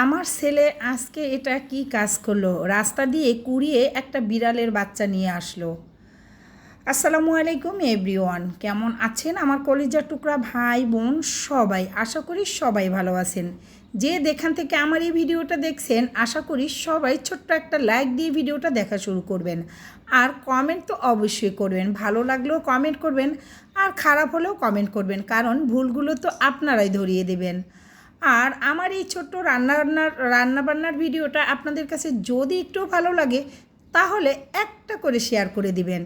আমার ছেলে আজকে এটা কি কাজ করল? রাস্তা দিয়ে কুড়িয়ে একটা বিড়ালের বাচ্চা নিয়ে আসলো। আসসালামু আলাইকুম এভরিওয়ান কেমন আছেন আমার কলিজার টুকরা ভাই বোন সবাই? আশা করি সবাই ভালো আছেন। যে যেখান থেকে আমার এই ভিডিওটা দেখছেন, আশা করি সবাই ছোট্ট একটা লাইক দিয়ে ভিডিওটা দেখা শুরু করবেন। আর কমেন্ট তো অবশ্যই করবেন। ভালো লাগলেও কমেন্ট করবেন, আর খারাপ হলেও কমেন্ট করবেন। কারণ ভুলগুলো তো আপনারাই ধরিয়ে দেবেন। আর আমার এই ছোট্ট রান্না রান্নার রান্নাবান্নার ভিডিওটা আপনাদের কাছে যদি একটু ভালো লাগে, তাহলে একটা করে শেয়ার করে দিবেন।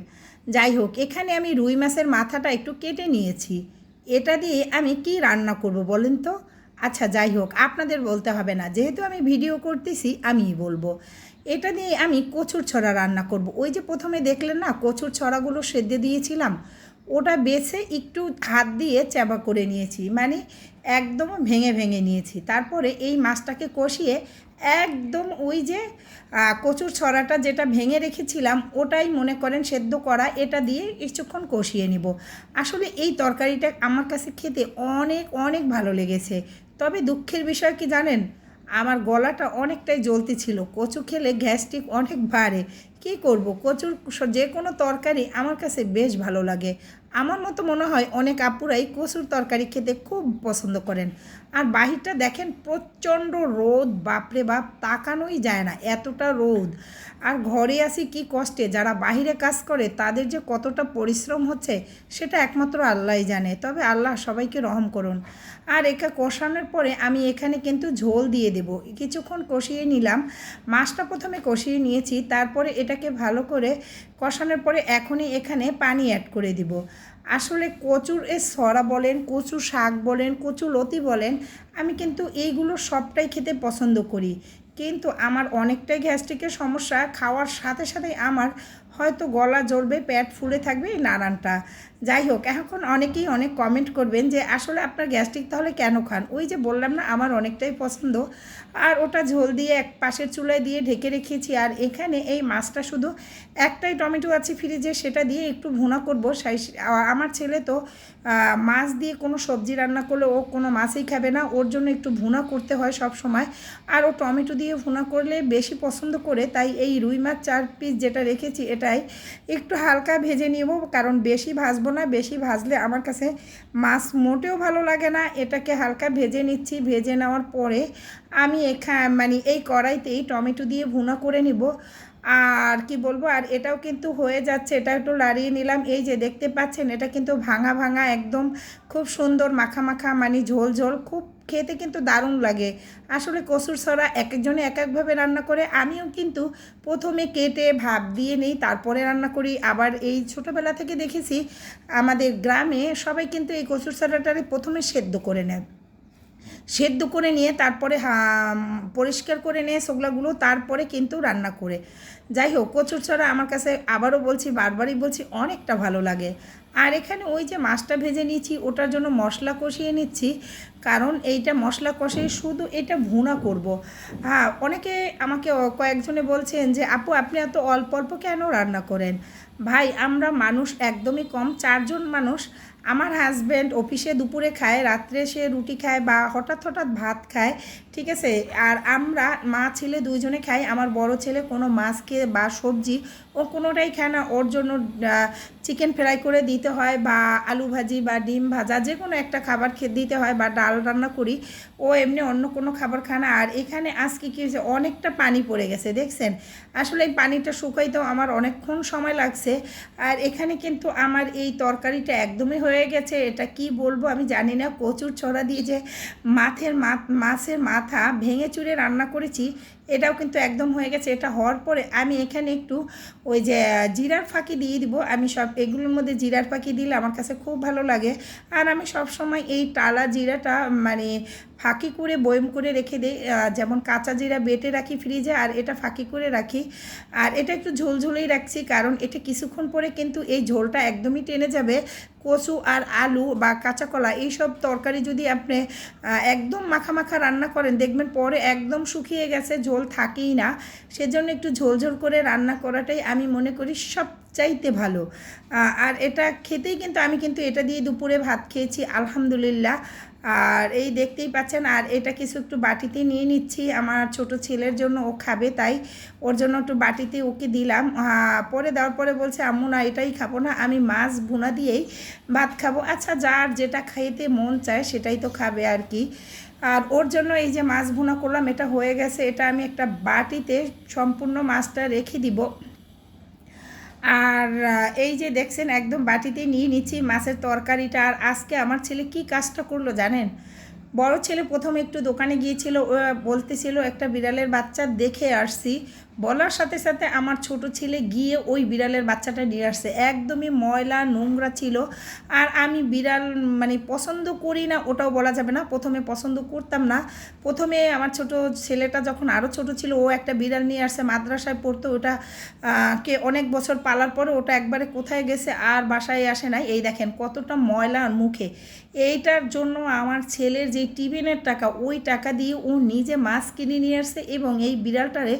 যাই হোক, এখানে আমি রুই মাছের মাথাটা একটু কেটে নিয়েছি। এটা দিয়ে আমি কি রান্না করব বলেন তো? আচ্ছা যাই হোক, আপনাদের বলতে হবে না। যেহেতু আমি ভিডিও করতেছি, আমিই বলব। এটা দিয়ে আমি কচুর ছড়া রান্না করব। ওই যে প্রথমে দেখলেন না, কচুর ছড়াগুলো সেদ্ধে দিয়েছিলাম? ওটা বেছে একটু হাত দিয়ে চাপা করে নিয়েছি। মানে একদম ভেঙে ভেঙে নিয়েছি। তারপরে এই মাছটাকে কষিয়ে একদম ওই যে কচুর ছড়াটা যেটা ভেঙে রেখেছিলাম, ওটাই মনে করেন সেদ্ধ করা, এটা দিয়ে কিছুক্ষণ কষিয়ে নিব। আসলে এই তরকারিটা আমার কাছে খেতে অনেক অনেক ভালো লেগেছে। তবে দুঃখের বিষয় কি জানেন? আমার গলাটা অনেকটাই জ্বলতে ছিল। কচু খেলে গ্যাস্ট্রিক অনেক বাড়ে। কী করব? কচুর যে কোনো তরকারি আমার কাছে বেশ ভালো লাগে। আমার মতো মনে হয় অনেক আপুরাই কচুর তরকারি খেতে খুব পছন্দ করেন। আর বাহিরটা দেখেন প্রচণ্ড রোদ, বাপরে বাপ, তাকানোই যায় না, এতটা রোদ। আর ঘরে আসি কি কষ্টে, যারা বাহিরে কাজ করে তাদের যে কতটা পরিশ্রম হচ্ছে, সেটা একমাত্র আল্লাহই জানে। তবে আল্লাহ সবাইকে রহম করুন। আর একা কষানোর পরে আমি এখানে কিন্তু ঝোল দিয়ে দেব। কিছুক্ষণ কষিয়ে নিলাম। মাছটা প্রথমে কষিয়ে নিয়েছি, তারপরে এটাকে ভালো করে কষানোর পরে এখনই এখানে পানি অ্যাড করে দিব। আসলে কচুর এ সরা বলেন কচু শাক বলেন কচু লতি বলেন, আমি কিন্তু এইগুলো সবটাই খেতে পছন্দ করি। কিন্তু আমার অনেকটাই গ্যাস্ট্রিকের সমস্যা, খাওয়ার সাথে সাথে আমার হয়তো গলা জ্বলবে, পেট ফুলে থাকবে এই নাড়ানটা যাই হোক, এখন অনেকেই অনেক কমেন্ট করবেন যে, আসলে আপনার গ্যাস্ট্রিক তাহলে কেন খান? ওই যে বললাম না, আমার অনেকটাই পছন্দ। আর ওটা ঝোল দিয়ে এক পাশের চুলায় দিয়ে ঢেকে রেখেছি। আর এখানে এই মাছটা শুধু একটাই টমেটো আছে ফ্রিজে সেটা দিয়ে একটু ভুনা করব। আমার ছেলে তো মাছ দিয়ে কোনো সবজি রান্না করলে ও কোনো মাছই খাবে না। ওর জন্য একটু ভুনা করতে হয় সব সময়। আর ও টমেটো দিয়ে ভুনা করলে বেশি পছন্দ করে। তাই এই রুই মাছ চার পিস যেটা রেখেছি এটাই একটু হালকা ভেজে নিব, কারণ বেশি ভাজবো না, বেশি ভাজলে আমার কাছে মাছ মোটেও ভালো লাগে না। এটাকে হালকা ভেজে নিচ্ছি, ভেজে নেওয়ার পরে আমি এখা মানে এই কড়াইতেই টমেটো দিয়ে ভুনা করে নিব। আর কি বলব, আর এটাও কিন্তু হয়ে যাচ্ছে, এটা একটু লাড়িয়ে নিলাম। এই যে দেখতে পাচ্ছেন, এটা কিন্তু ভাঙা ভাঙা, একদম খুব সুন্দর মাখা মাখা মানে ঝোল ঝোল, খুব খেতে কিন্তু দারুণ লাগে। আসলে কচুর ছড়া এক একজনে এক একভাবে রান্না করে, আমিও কিন্তু প্রথমে কেটে ভাব দিয়ে নেই, তারপরে রান্না করি। আবার এই ছোটোবেলা থেকে দেখেছি, আমাদের গ্রামে সবাই কিন্তু এই কচুর ছড়াটারে প্রথমে সেদ্ধ করে নেয়। সেদ্ধ করে নিয়ে তারপরে পরিষ্কার করে নিয়ে সোগলাগুলো তারপরে কিন্তু রান্না করে। যাই হোক, কচুর ছড়া আমার কাছে আবারও বলছি, বারবারই বলছি, অনেকটা ভালো লাগে। আর এখানে ওই যে মাছটা ভেজে নিয়েছি, ওটার জন্য মশলা কষিয়ে নিচ্ছি। কারণ এইটা মশলা কষিয়ে শুধু এটা ভুনা করব। হ্যাঁ অনেকে আমাকে কয়েকজনে বলছেন যে, আপু, আপনি এত অল্প অল্প কেন রান্না করেন? ভাই, আমরা মানুষ একদমই কম, চারজন মানুষ। আমার হাজব্যান্ড অফিসে দুপুরে খায়, রাত্রে সে রুটি খায় বা হঠাৎ হঠাৎ ভাত খায়, ঠিক আছে? আর আমরা মা, ছেলে দুইজনে খাই, আমার বড় ছেলে কোনো মাছ খেয়ে বা সবজি ও কোনোটাই খায় না ওর জন্য চিকেন ফ্রাই করে দিতে হয় বা আলু ভাজি বা ডিম ভাজা, যে কোনো একটা খাবার খেয়ে দিতে হয় বা ডাল রান্না করি, ও এমনি অন্য কোনো খাবার খায় না। আর এখানে আজকে কী হয়েছে, অনেকটা পানি পড়ে গেছে, দেখছেন? আসলে এই পানিটা শুকাইতেও আমার অনেকক্ষণ সময় লাগছে। আর এখানে কিন্তু আমার এই তরকারিটা একদমই হয়ে গেছে, এটা কি বলব আমি জানি না। কচুর ছড়া দিয়ে যে মাথের মাছের মাথা ভেঙে চুরে রান্না করেছি এটাও কিন্তু একদম হয়ে গেছে, এটা হওয়ার পরে আমি এখানে একটু ওই যে জিরার ফাঁকি দিয়ে দিব। আমি সব এগুলোর মধ্যে জিরার ফাঁকি দিলে আমার কাছে খুব ভালো লাগে। আর আমি সব সময় এই টালা জিরাটা মানে ফাঁকি করে বয়ম করে রেখে দিই যেমন কাঁচা জিরা বেটে রাখি ফ্রিজে আর এটা ফাঁকি করে রাখি। আর এটা একটু ঝোলঝোলেই রাখছি কারণ এটা কিছুক্ষণ পরে কিন্তু এই ঝোলটা একদমই টেনে যাবে। কচু আর আলু বা কাঁচা কলা এইসব তরকারি যদি আপনি একদম মাখা মাখা রান্না করেন, দেখবেন পরে একদম শুকিয়ে গেছে, ঝোল থাকেই না। সেজন্য একটু ঝোল ঝোল করে রান্না করাটাই আমি মনে করি সব চাইতে ভালো আর এটা খেতেই কিন্তু আমি কিন্তু এটা দিয়ে দুপুরে ভাত খেয়েছি, আলহামদুলিল্লাহ। আর এই দেখতেই পাচ্ছেন, আর এটা কিছু একটু বাটিতে নিয়ে নিচ্ছি। আমার ছোট ছেলের জন্য ও খাবে, তাই ওর জন্য একটু বাটিতে ওকে দিলাম। পরে দেওয়ার পরে বলছে, আম্মু না, এটাই খাব না, আমি মাছ ভুনা দিয়েই ভাত খাব। আচ্ছা যার যেটা খাইতে মন চায় সেটাই তো খাবে আর কি। আর ওর জন্য এই যে মাছ ভুনা করলাম, এটা হয়ে গেছে। এটা আমি একটা বাটিতে সম্পূর্ণ মাছটা রেখে দিব। আর এই যে দেখছেন, একদম বাটিতে নিয়ে নিচ্ছি মাছের তরকারিটা। আর আজকে আমার ছেলে কি কাজটা করল জানেন? বড় ছেলে প্রথমে একটু দোকানে গিয়েছিল বলতেছিল, একটা বিড়ালের বাচ্চা দেখে আসছি। বলার সাথে সাথে আমার ছোট ছেলে গিয়ে ওই বিড়ালের বাচ্চাটা নিয়ে আসছে। একদমই ময়লা, নোংরা ছিল। আর আমি বিড়াল মানে পছন্দ করি না, ওটাও বলা যাবে না। প্রথমে পছন্দ করতাম না। প্রথমে আমার ছোট ছেলেটা যখন আরও ছোট ছিল, ও একটা বিড়াল নিয়ে আসছে মাদ্রাসায় পড়তো ওটা কে অনেক বছর পালার পরে ওটা একবারে কোথায় গেছে আর বাসায় আসে নাই। এই দেখেন কতটা ময়লা মুখে। এইটার জন্য আমার ছেলের যে টিফিনের টাকা, ওই টাকা দিয়ে ও নিজে মাছ কিনে নিয়ে আসছে এবং এই বিড়ালটারে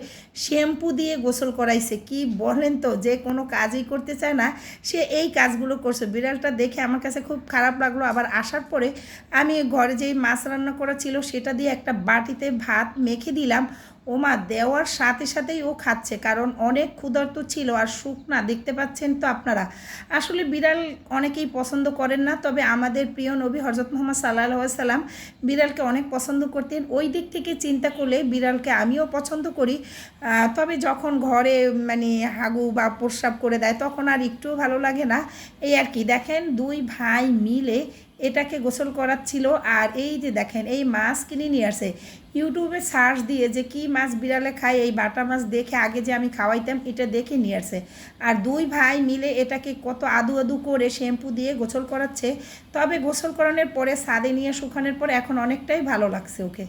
শ্যাম্পু দিয়ে গোসল করাইছে। কি বলেন তো? যে কোনো কাজই করতে চায় না, সে এই কাজগুলো করছে। বিড়ালটা দেখে আমার কাছে খুব খারাপ লাগল। আবার আসার পরে আমি ঘরে যেই মাছ রান্না করা ছিল, সেটা দিয়ে একটা বাটিতে ভাত মেখে দিলাম। ওমা দেওয়ার সাথে সাথেই ও খাচ্ছে, কারণ অনেক ক্ষুধার্ত ছিল আর শুকনা দেখতে পাচ্ছেন তো আপনারা। আসলে বিড়াল অনেকেই পছন্দ করেন না, তবে আমাদের প্রিয় নবী হজরত মোহাম্মদ সাল্লাহ সাল্লাম বিড়ালকে অনেক পছন্দ করতেন। ওই দিক থেকে চিন্তা করলে বিড়ালকে আমিও পছন্দ করি। তবে যখন ঘরে মানে হাগু বা প্রস্রাব করে দেয়, তখন আর একটুও ভালো লাগে না। এই আর কি, দেখেন দুই ভাই মিলে এটাকে গোসল করাচ্ছিল। আর এই যে দেখেন, এই মাছ কিনে নিয়ে আসে। ইউটিউবে সার্চ দিয়ে যে কি মাছ বিড়ালে খায়, এই বাটা মাছ দেখে আগে যে আমি খাওয়াইতাম, এটা দেখে নিয়ে আসে। আর দুই ভাই মিলে এটাকে কত আদু আদু করে শ্যাম্পু দিয়ে গোসল করাচ্ছে। তবে গোসল করানোর পরে সাদে নিয়ে শুকানোর পরে এখন অনেকটাই ভালো লাগছে ওকে।